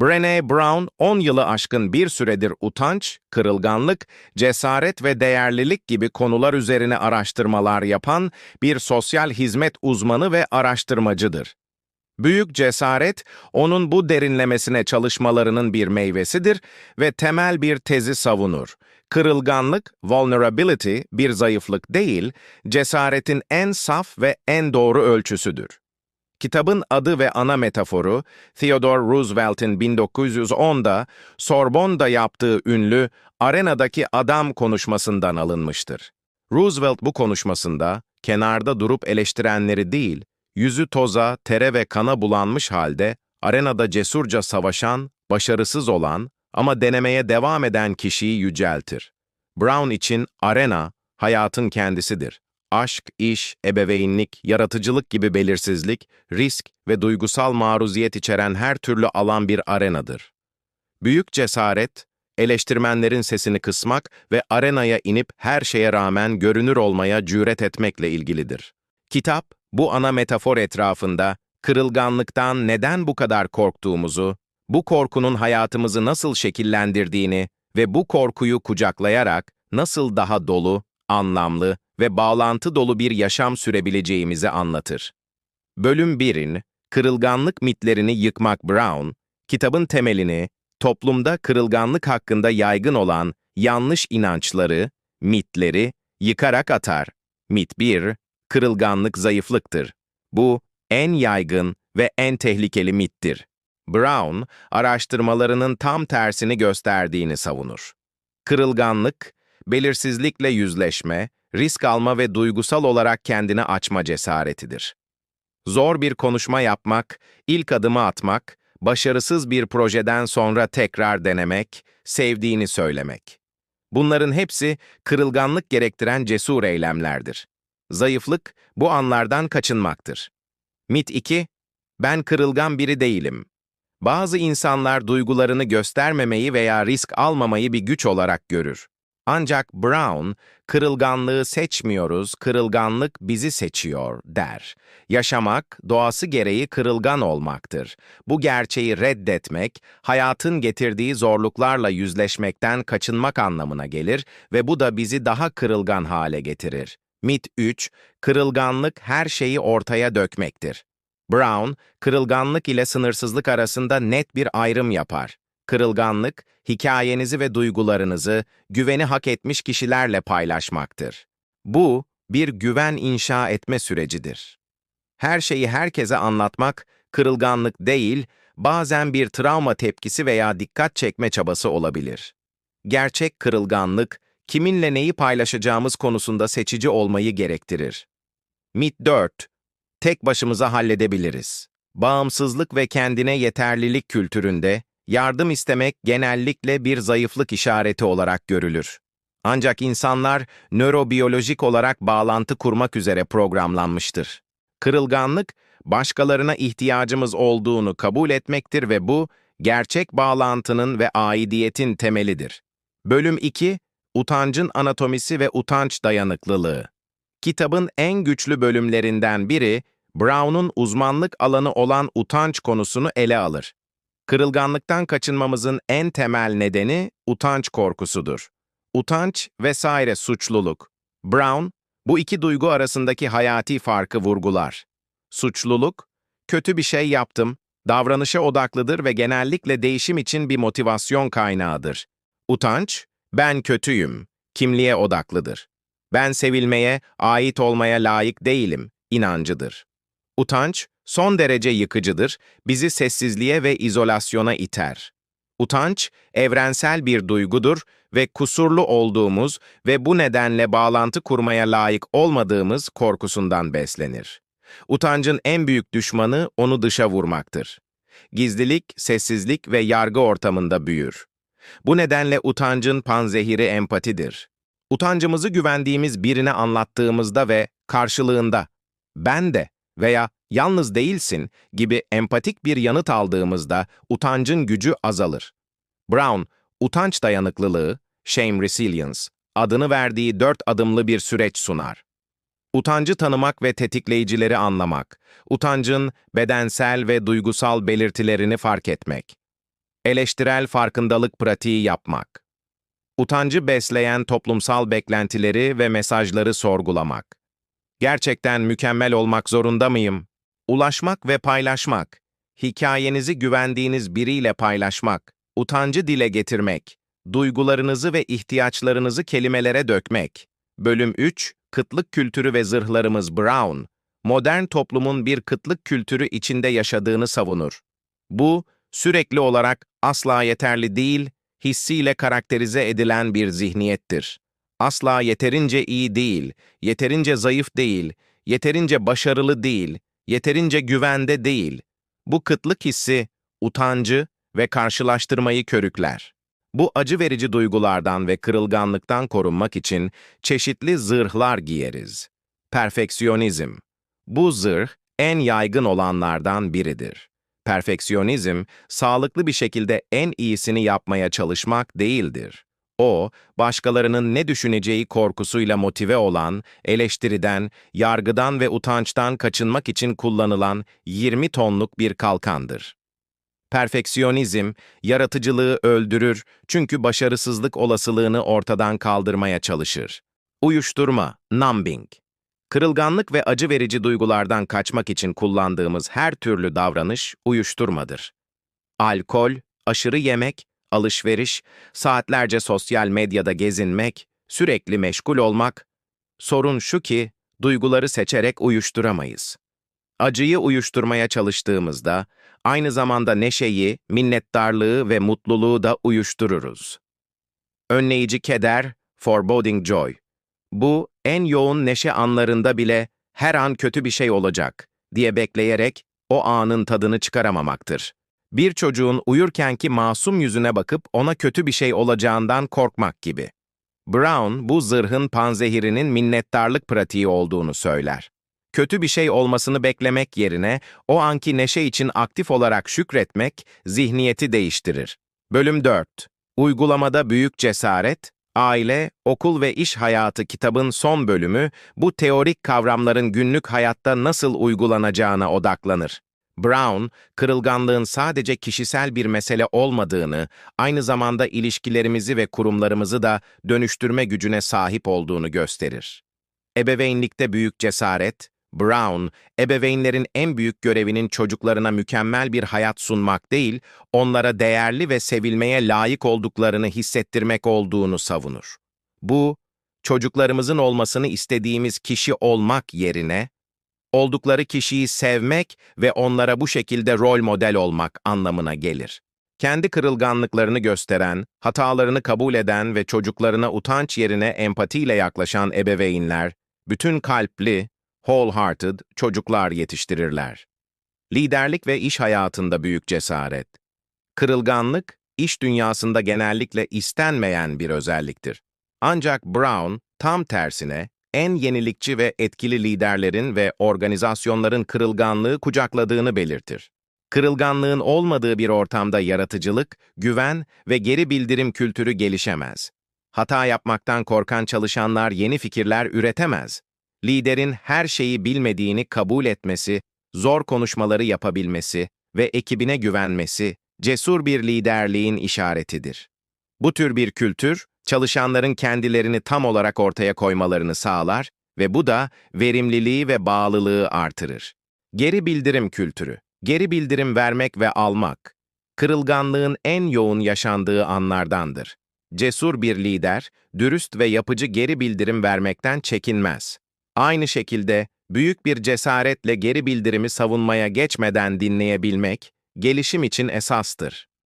Brené Brown 10 yılı aşkın bir süredir utanç, kırılganlık, cesaret ve değerlilik gibi konular üzerine araştırmalar yapan bir sosyal hizmet uzmanı ve araştırmacıdır. Büyük cesaret, onun bu derinlemesine çalışmalarının bir meyvesidir ve temel bir tezi savunur. Kırılganlık, vulnerability, bir zayıflık değil, cesaretin en saf ve en doğru ölçüsüdür. Kitabın adı ve ana metaforu, Theodore Roosevelt'in 1910'da Sorbonne'da yaptığı ünlü Arenadaki Adam konuşmasından alınmıştır. Roosevelt bu konuşmasında, kenarda durup eleştirenleri değil, yüzü toza, tere ve kana bulanmış halde, arenada cesurca savaşan, başarısız olan ama denemeye devam eden kişiyi yüceltir. Brown için arena, hayatın kendisidir aşk, iş, ebeveynlik, yaratıcılık gibi belirsizlik, risk ve duygusal maruziyet içeren her türlü alan bir arenadır. Büyük cesaret, eleştirmenlerin sesini kısmak ve arenaya inip her şeye rağmen görünür olmaya cüret etmekle ilgilidir. Kitap, bu ana metafor etrafında kırılganlıktan neden bu kadar korktuğumuzu, bu korkunun hayatımızı nasıl şekillendirdiğini ve bu korkuyu kucaklayarak nasıl daha dolu, anlamlı ve bağlantı dolu bir yaşam sürebileceğimizi anlatır. Bölüm 1'in Kırılganlık mitlerini yıkmak Brown, kitabın temelini, toplumda kırılganlık hakkında yaygın olan yanlış inançları, mitleri yıkarak atar. Mit 1, kırılganlık zayıflıktır. Bu, en yaygın ve en tehlikeli mittir. Brown, araştırmalarının tam tersini gösterdiğini savunur. Kırılganlık, belirsizlikle yüzleşme, risk alma ve duygusal olarak kendini açma cesaretidir. Zor bir konuşma yapmak, ilk adımı atmak, başarısız bir projeden sonra tekrar denemek, sevdiğini söylemek. Bunların hepsi kırılganlık gerektiren cesur eylemlerdir. Zayıflık, bu anlardan kaçınmaktır. Mit 2, ben kırılgan biri değilim. Bazı insanlar duygularını göstermemeyi veya risk almamayı bir güç olarak görür. Ancak Brown, kırılganlığı seçmiyoruz, kırılganlık bizi seçiyor, der. Yaşamak, doğası gereği kırılgan olmaktır. Bu gerçeği reddetmek, hayatın getirdiği zorluklarla yüzleşmekten kaçınmak anlamına gelir ve bu da bizi daha kırılgan hale getirir. Mit 3, kırılganlık her şeyi ortaya dökmektir. Brown, kırılganlık ile sınırsızlık arasında net bir ayrım yapar. Kırılganlık, hikayenizi ve duygularınızı güveni hak etmiş kişilerle paylaşmaktır. Bu, bir güven inşa etme sürecidir. Her şeyi herkese anlatmak, kırılganlık değil, bazen bir travma tepkisi veya dikkat çekme çabası olabilir. Gerçek kırılganlık, kiminle neyi paylaşacağımız konusunda seçici olmayı gerektirir. Mit 4. Tek başımıza halledebiliriz. Bağımsızlık ve kendine yeterlilik kültüründe, yardım istemek genellikle bir zayıflık işareti olarak görülür. Ancak insanlar nörobiyolojik olarak bağlantı kurmak üzere programlanmıştır. Kırılganlık, başkalarına ihtiyacımız olduğunu kabul etmektir ve bu, gerçek bağlantının ve aidiyetin temelidir. Bölüm 2, Utancın Anatomisi ve Utanç Dayanıklılığı Kitabın en güçlü bölümlerinden biri, Brown'un uzmanlık alanı olan utanç konusunu ele alır. Kırılganlıktan kaçınmamızın en temel nedeni utanç korkusudur. Utanç vesaire suçluluk. Brown, bu iki duygu arasındaki hayati farkı vurgular. Suçluluk, kötü bir şey yaptım, davranışa odaklıdır ve genellikle değişim için bir motivasyon kaynağıdır. Utanç, ben kötüyüm, kimliğe odaklıdır. Ben sevilmeye, ait olmaya layık değilim, inancıdır. Utanç, son derece yıkıcıdır, bizi sessizliğe ve izolasyona iter. Utanç, evrensel bir duygudur ve kusurlu olduğumuz ve bu nedenle bağlantı kurmaya layık olmadığımız korkusundan beslenir. Utancın en büyük düşmanı onu dışa vurmaktır. Gizlilik, sessizlik ve yargı ortamında büyür. Bu nedenle utancın panzehiri empatidir. Utancımızı güvendiğimiz birine anlattığımızda ve karşılığında ben de veya yalnız değilsin gibi empatik bir yanıt aldığımızda utancın gücü azalır. Brown, utanç dayanıklılığı, shame resilience, adını verdiği dört adımlı bir süreç sunar. Utancı tanımak ve tetikleyicileri anlamak, utancın bedensel ve duygusal belirtilerini fark etmek. Eleştirel farkındalık pratiği yapmak. Utancı besleyen toplumsal beklentileri ve mesajları sorgulamak. Gerçekten mükemmel olmak zorunda mıyım? Ulaşmak ve paylaşmak. Hikayenizi güvendiğiniz biriyle paylaşmak. Utancı dile getirmek. Duygularınızı ve ihtiyaçlarınızı kelimelere dökmek. Bölüm 3, Kıtlık Kültürü ve Zırhlarımız Brown, modern toplumun bir kıtlık kültürü içinde yaşadığını savunur. Bu, sürekli olarak asla yeterli değil, hissiyle karakterize edilen bir zihniyettir. Asla yeterince iyi değil, yeterince zayıf değil, yeterince başarılı değil, yeterince güvende değil. Bu kıtlık hissi, utancı ve karşılaştırmayı körükler. Bu acı verici duygulardan ve kırılganlıktan korunmak için çeşitli zırhlar giyeriz. Perfeksiyonizm. Bu zırh en yaygın olanlardan biridir. Perfeksiyonizm, sağlıklı bir şekilde en iyisini yapmaya çalışmak değildir. O, başkalarının ne düşüneceği korkusuyla motive olan, eleştiriden, yargıdan ve utançtan kaçınmak için kullanılan 20 tonluk bir kalkandır. Perfeksiyonizm, yaratıcılığı öldürür çünkü başarısızlık olasılığını ortadan kaldırmaya çalışır. Uyuşturma, numbing. Kırılganlık ve acı verici duygulardan kaçmak için kullandığımız her türlü davranış uyuşturmadır. Alkol, aşırı yemek, alışveriş, saatlerce sosyal medyada gezinmek, sürekli meşgul olmak. Sorun şu ki, duyguları seçerek uyuşturamayız. Acıyı uyuşturmaya çalıştığımızda, aynı zamanda neşeyi, minnettarlığı ve mutluluğu da uyuştururuz. Önleyici keder, foreboding joy. Bu, en yoğun neşe anlarında bile her an kötü bir şey olacak diye bekleyerek o anın tadını çıkaramamaktır. Bir çocuğun uyurkenki masum yüzüne bakıp ona kötü bir şey olacağından korkmak gibi. Brown, bu zırhın panzehirinin minnettarlık pratiği olduğunu söyler. Kötü bir şey olmasını beklemek yerine o anki neşe için aktif olarak şükretmek zihniyeti değiştirir. Bölüm 4. Uygulamada büyük cesaret, Aile, Okul ve İş Hayatı kitabın son bölümü bu teorik kavramların günlük hayatta nasıl uygulanacağına odaklanır. Brown, kırılganlığın sadece kişisel bir mesele olmadığını, aynı zamanda ilişkilerimizi ve kurumlarımızı da dönüştürme gücüne sahip olduğunu gösterir. Ebeveynlikte büyük cesaret, Brown, ebeveynlerin en büyük görevinin çocuklarına mükemmel bir hayat sunmak değil, onlara değerli ve sevilmeye layık olduklarını hissettirmek olduğunu savunur. Bu, çocuklarımızın olmasını istediğimiz kişi olmak yerine, oldukları kişiyi sevmek ve onlara bu şekilde rol model olmak anlamına gelir. Kendi kırılganlıklarını gösteren, hatalarını kabul eden ve çocuklarına utanç yerine empatiyle yaklaşan ebeveynler, bütün kalpli, wholehearted çocuklar yetiştirirler. Liderlik ve iş hayatında büyük cesaret. Kırılganlık, iş dünyasında genellikle istenmeyen bir özelliktir. Ancak Brown, tam tersine, en yenilikçi ve etkili liderlerin ve organizasyonların kırılganlığı kucakladığını belirtir. Kırılganlığın olmadığı bir ortamda yaratıcılık, güven ve geri bildirim kültürü gelişemez. Hata yapmaktan korkan çalışanlar yeni fikirler üretemez liderin her şeyi bilmediğini kabul etmesi, zor konuşmaları yapabilmesi ve ekibine güvenmesi, cesur bir liderliğin işaretidir. Bu tür bir kültür, çalışanların kendilerini tam olarak ortaya koymalarını sağlar ve bu da verimliliği ve bağlılığı artırır. Geri bildirim kültürü, geri bildirim vermek ve almak, kırılganlığın en yoğun yaşandığı anlardandır. Cesur bir lider, dürüst ve yapıcı geri bildirim vermekten çekinmez. Aynı şekilde büyük bir cesaretle geri bildirimi savunmaya geçmeden dinleyebilmek, gelişim için esastır.